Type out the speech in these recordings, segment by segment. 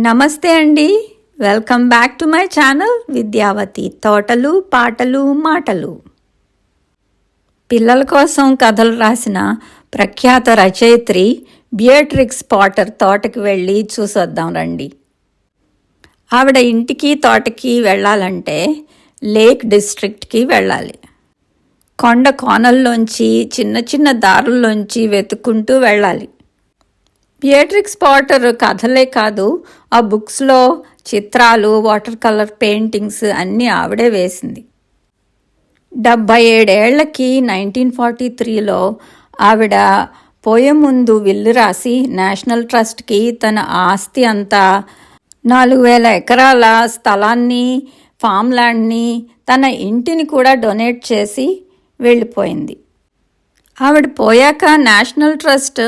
నమస్తే అండి. Welcome back to my channel Vidyavathi తోటలు పాటలు మాటలు. పిల్లల కోసం కథలు రాసిన ప్రఖ్యాత రచయిత్రి బియట్రిక్స్ పాటర్ తోటకి వెళ్ళి చూసొద్దాం రండి. ఆవిడ ఇంటికి తోటకి వెళ్ళాలంటే లేక్ డిస్ట్రిక్ట్కి వెళ్ళాలి. కొండ కోనల్లోంచి చిన్న చిన్న దారుల్లోంచి వెతుక్కుంటూ వెళ్ళాలి. బియేట్రిక్స్ పాటర్ కథలే కాదు ఆ బుక్స్లో చిత్రాలు వాటర్ కలర్ పెయింటింగ్స్ అన్నీ ఆవిడే వేసింది. డెబ్భై ఏడేళ్ళకి నైన్టీన్ ఫార్టీ త్రీలో ఆవిడ పోయే ముందు విల్లు రాసి నేషనల్ ట్రస్ట్కి తన ఆస్తి అంతా నాలుగు వేల ఎకరాల స్థలాన్ని ఫామ్ ల్యాండ్ని తన ఇంటిని కూడా డొనేట్ చేసి వెళ్ళిపోయింది. ఆవిడ పోయాక నేషనల్ ట్రస్ట్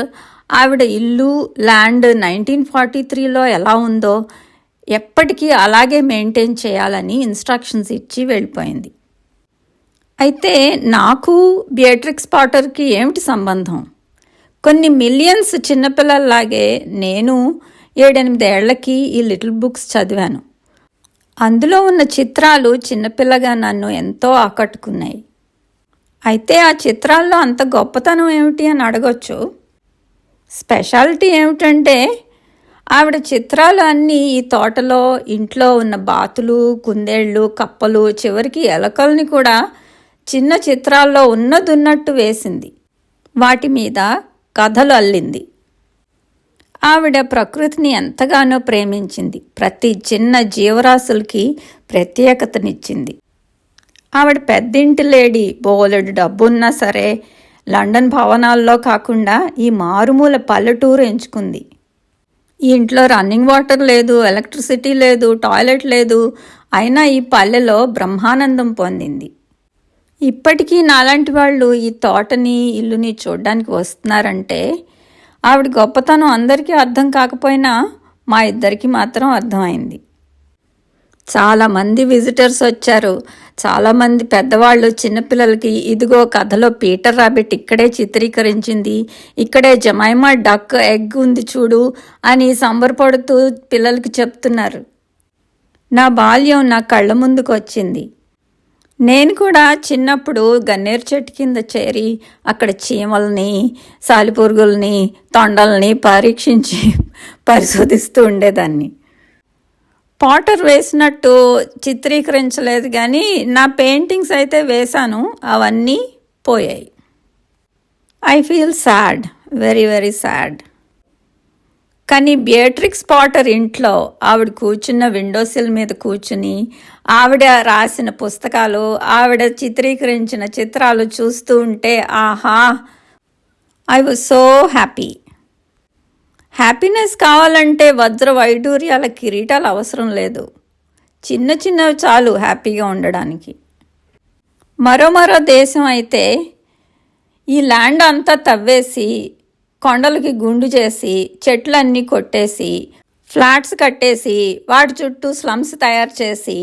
ఆవిడ ఇల్లు ల్యాండ్ నైన్టీన్ ఫార్టీ త్రీలో ఎలా ఉందో ఎప్పటికీ అలాగే మెయింటైన్ చేయాలని ఇన్స్ట్రక్షన్స్ ఇచ్చి వెళ్ళిపోయింది. అయితే నాకు బియేట్రిక్స్ పాటర్కి ఏమిటి సంబంధం? కొన్ని మిలియన్స్ చిన్నపిల్లల్లాగే నేను ఏడెనిమిదేళ్ళకి ఈ లిటిల్ బుక్స్ చదివాను. అందులో ఉన్న చిత్రాలు చిన్నపిల్లగా నన్ను ఎంతో ఆకట్టుకున్నాయి. అయితే ఆ చిత్రాల్లో అంత గొప్పతనం ఏమిటి అని అడగొచ్చు? స్పెషాలిటీ ఏమిటంటే ఆవిడ చిత్రాలు అన్నీ ఈ తోటలో ఇంట్లో ఉన్న బాతులు కుందేళ్ళు కప్పలు చివరికి ఎలకల్ని కూడా చిన్న చిత్రాల్లో ఉన్నదున్నట్టు వేసింది. వాటి మీద కథలు అల్లింది. ఆవిడ ప్రకృతిని ఎంతగానో ప్రేమించింది. ప్రతి చిన్న జీవరాశులకి ప్రత్యేకతనిచ్చింది. ఆవిడ పెద్దింటి లేడీ బోలెడు డబ్బున్నా సరే లండన్ భవనాల్లో కాకుండా ఈ మారుమూల పల్లెటూరు ఎంచుకుంది. ఈ ఇంట్లో రన్నింగ్ వాటర్ లేదు ఎలక్ట్రిసిటీ లేదు టాయిలెట్ లేదు అయినా ఈ పల్లెలో బ్రహ్మానందం పొందింది. ఇప్పటికీ నాలాంటి వాళ్ళు ఈ తోటని ఇల్లుని చూడడానికి వస్తున్నారంటే ఆవిడ గొప్పతనం అందరికీ అర్థం కాకపోయినా మా ఇద్దరికి మాత్రం అర్థమైంది. చాలామంది విజిటర్స్ వచ్చారు. చాలామంది పెద్దవాళ్ళు చిన్నపిల్లలకి ఇదిగో కథలో పీటర్ రాబిట్ ఇక్కడే చిత్రీకరించింది. ఇక్కడే జమైమా డక్ ఎగ్ ఉంది చూడు అని సంబరపడుతూ పిల్లలకి చెప్తున్నారు. నా బాల్యం నా కళ్ళ ముందుకు వచ్చింది. నేను కూడా చిన్నప్పుడు గన్నేరు చెట్టు కింద చేరి అక్కడ చీమల్ని సాలిపురుగుల్ని తొండల్ని పరీక్షించి పరిశోధిస్తూ ఉండేదాన్ని. పాటర్ వేసినట్టు చిత్రీకరించలేదు కానీ నా పెయింటింగ్స్ అయితే వేశాను అవన్నీ పోయాయి. I feel sad very very sad. కానీ బియేట్రిక్స్ పాటర్ ఇంట్లో ఆవిడ కూర్చున్న విండోసిల్ మీద కూర్చుని ఆవిడ రాసిన పుస్తకాలు ఆవిడ చిత్రీకరించిన చిత్రాలు చూస్తూ ఉంటే ఆహా I was so happy happiness కావాలంటే వజ్ర వైడూర్యాల కిరీటాలు అవసరం లేదు. చిన్న చిన్నవి చాలు హ్యాపీగా ఉండడానికి. మరో మరో దేశం అయితే ఈ ల్యాండ్ అంతా తవ్వేసి కొండలకి గుండు చేసి చెట్లన్నీ కొట్టేసి ఫ్లాట్స్ కట్టేసి వాటి చుట్టూ స్లమ్స్ తయారు చేసి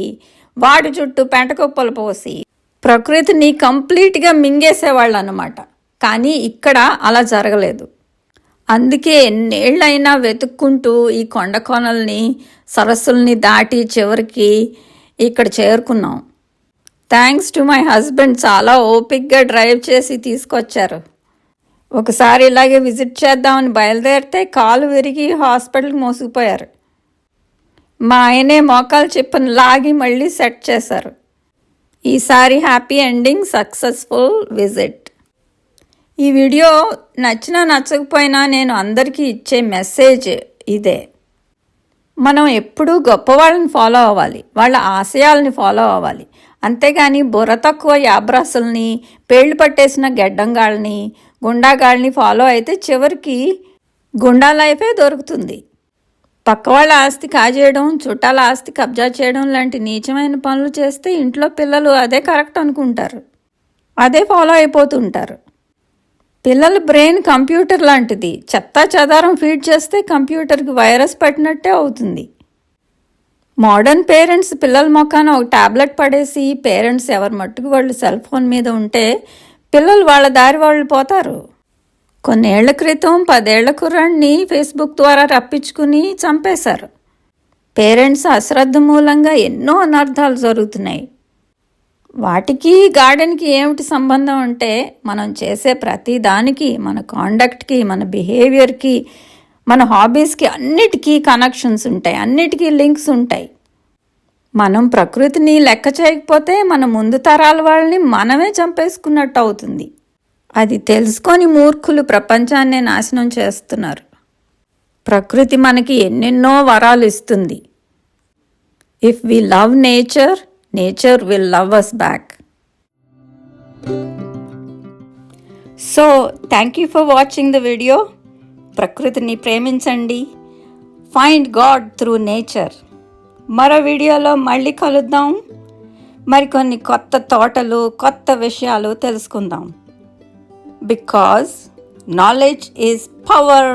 వాటి చుట్టూ పెంటకుప్పలు పోసి ప్రకృతిని కంప్లీట్గా మింగేసేవాళ్ళు అన్నమాట కానీ ఇక్కడ అలా జరగలేదు. అందుకే ఎన్నేళ్ళైనా వెతుక్కుంటూ ఈ కొండ కొనల్ని సరస్సుల్ని దాటి చివరికి ఇక్కడ చేరుకున్నాం. థ్యాంక్స్ టు మై హస్బెండ్ చాలా ఓపిక్గా డ్రైవ్ చేసి తీసుకొచ్చారు. ఒకసారి ఇలాగే విజిట్ చేద్దామని బయలుదేరితే కాలు విరిగి హాస్పిటల్కి మోసుకుపోయారు. మా ఆయనే మోకాలు చెప్పిన లాగి మళ్ళీ సెట్ చేశారు. ఈసారి హ్యాపీ ఎండింగ్ సక్సెస్ఫుల్ విజిట్. ఈ వీడియో నచ్చినా నచ్చకపోయినా నేను అందరికీ ఇచ్చే మెసేజ్ ఇదే. మనం ఎప్పుడూ గొప్పవాళ్ళని ఫాలో అవ్వాలి వాళ్ళ ఆశయాలని ఫాలో అవ్వాలి. అంతేగాని బుర్ర తక్కువ యాబ్రాసుల్ని పేళ్ళు పట్టేసిన గెడ్డంగాళ్ళని గుండాగాళ్ళని ఫాలో అయితే చివరికి గుండా లైఫే దొరుకుతుంది. పక్క వాళ్ళ ఆస్తి కాజేయడం చుట్టాల ఆస్తి కబ్జా చేయడం లాంటి నీచమైన పనులు చేస్తే ఇంట్లో పిల్లలు అదే కరెక్ట్ అనుకుంటారు. అదే ఫాలో అయిపోతుంటారు. పిల్లల బ్రెయిన్ కంప్యూటర్ లాంటిది. చెత్తా చెదారం ఫీడ్ చేస్తే కంప్యూటర్కి వైరస్ పట్టినట్టే అవుతుంది. మోడర్న్ పేరెంట్స్ పిల్లల మొక్కన ఒక టాబ్లెట్ పడేసి పేరెంట్స్ ఎవరి మట్టుకు వాళ్ళు సెల్ ఫోన్ మీద ఉంటే పిల్లలు వాళ్ళ దారి వాళ్ళు పోతారు. కొన్నేళ్ళ క్రితం పదేళ్ళ కుర్రాన్ని ఫేస్బుక్ ద్వారా రప్పించుకుని చంపేశారు. పేరెంట్స్ అశ్రద్ధ మూలంగా ఎన్నో అనర్థాలు జరుగుతున్నాయి. వాటికి గార్డెన్కి ఏమిటి సంబంధం అంటే మనం చేసే ప్రతి దానికి మన కాండక్ట్కి మన బిహేవియర్కి మన హాబీస్కి అన్నిటికీ కనెక్షన్స్ ఉంటాయి అన్నిటికీ లింక్స్ ఉంటాయి. మనం ప్రకృతిని లెక్క చేయకపోతే మన ముందు తరాల వాళ్ళని మనమే చంపేసుకున్నట్టు అవుతుంది. అది తెలుసుకొని మూర్ఖులు ప్రపంచాన్నే నాశనం చేస్తున్నారు. ప్రకృతి మనకి ఎన్నెన్నో వరాలు ఇస్తుంది. If we love nature nature will love us back so thank you for watching the video ప్రకృతిని ప్రేమించండి ఫైండ్ గాడ్ త్రూ నేచర్ మరో వీడియోలో మళ్ళీ కలుద్దాం. మరికొన్ని కొత్త తోటలు కొత్త విషయాలు తెలుసుకుందాం. Because knowledge is power